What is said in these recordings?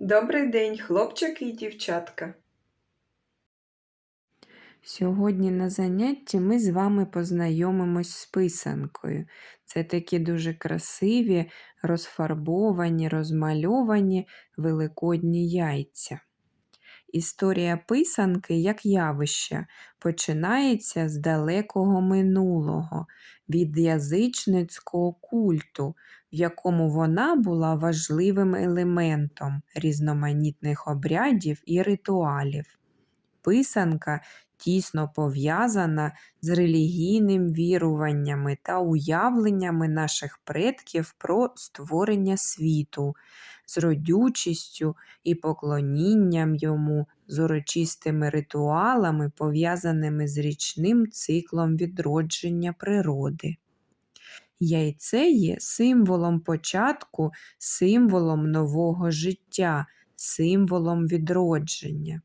Добрий день, хлопчики і дівчатка. Сьогодні на занятті ми з вами познайомимось з писанкою. Це такі дуже красиві, розфарбовані, розмальовані великодні яйця. Історія писанки як явище починається з далекого минулого, від язичницького культу, в якому вона була важливим елементом різноманітних обрядів і ритуалів. Писанка тісно пов'язана з релігійним віруваннями та уявленнями наших предків про створення світу, з родючістю і поклонінням йому, з урочистими ритуалами, пов'язаними з річним циклом відродження природи. Яйце є символом початку, символом нового життя, символом відродження.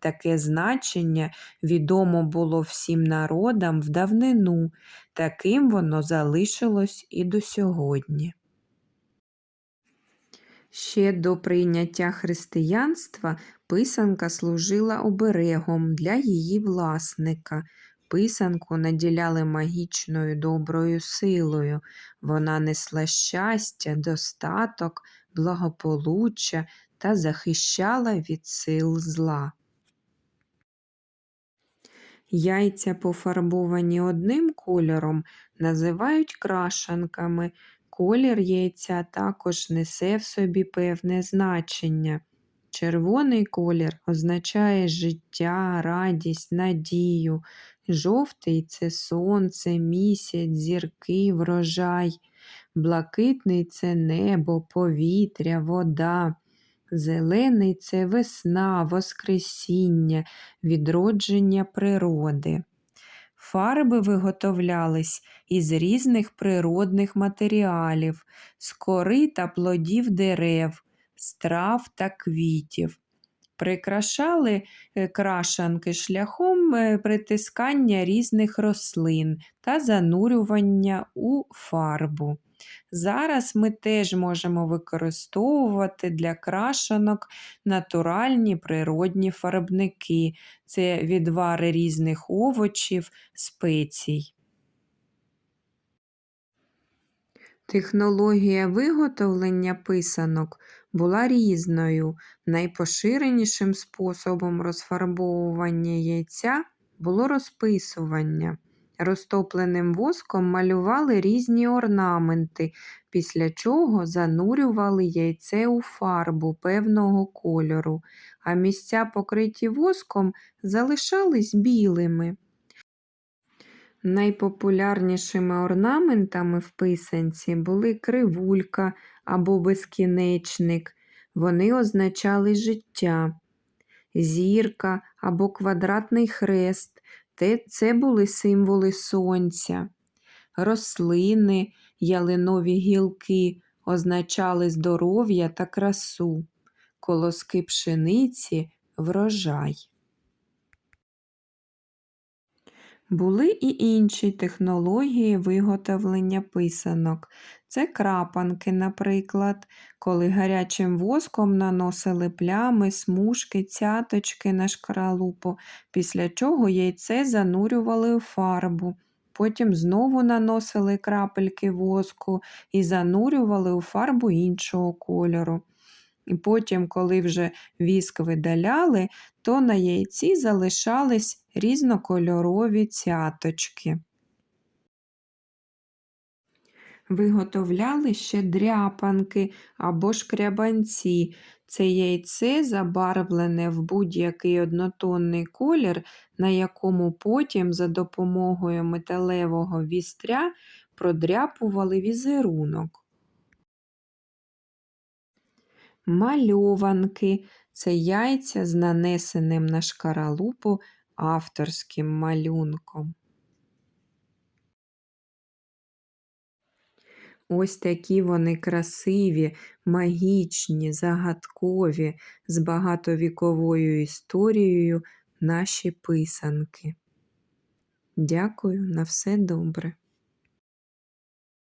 Таке значення відомо було всім народам в давнину, таким воно залишилось і до сьогодні. Ще до прийняття християнства писанка служила оберегом для її власника. Писанку наділяли магічною доброю силою. Вона несла щастя, достаток, благополуччя та захищала від сил зла. Яйця, пофарбовані одним кольором, називають крашанками. Колір яйця також несе в собі певне значення. Червоний колір означає життя, радість, надію. Жовтий це сонце, місяць, зірки, врожай. Блакитний це небо, повітря, вода. Зелений це весна, воскресіння, відродження природи. Фарби виготовлялись із різних природних матеріалів, з кори та плодів дерев, з трав та квітів. Прикрашали е, крашанки шляхом е, притискання різних рослин та занурювання у фарбу. Зараз ми теж можемо використовувати для крашанок натуральні природні фарбники. Це відвари різних овочів, спецій. Технологія виготовлення писанок була різною. Найпоширенішим способом розфарбовування яйця було розписування. Розтопленим воском малювали різні орнаменти, після чого занурювали яйце у фарбу певного кольору, а місця, покриті воском, залишались білими. Найпопулярнішими орнаментами в писанці були кривулька або безкінечник. Вони означали життя, зірка або квадратний хрест. Це були символи сонця. Рослини, ялинові гілки означали здоров'я та красу, колоски пшениці врожай. Були і інші технології виготовлення писанок. Це крапанки, наприклад, коли гарячим воском наносили плями, смужки, цяточки на шкаралупу, після чого яйце занурювали у фарбу. Потім знову наносили крапельки воску і занурювали у фарбу іншого кольору. І потім, коли вже віск видаляли, то на яйці залишались різнокольорові цяточки. Виготовляли ще дряпанки або шкрябанці. Це яйце забарвлене в будь-який однотонний колір, на якому потім за допомогою металевого вістря продряпували візерунок. Мальованки це яйця з нанесеним на шкаралупу авторським малюнком. Ось такі вони красиві, магічні, загадкові, з багатовіковою історією наші писанки. Дякую на все добре.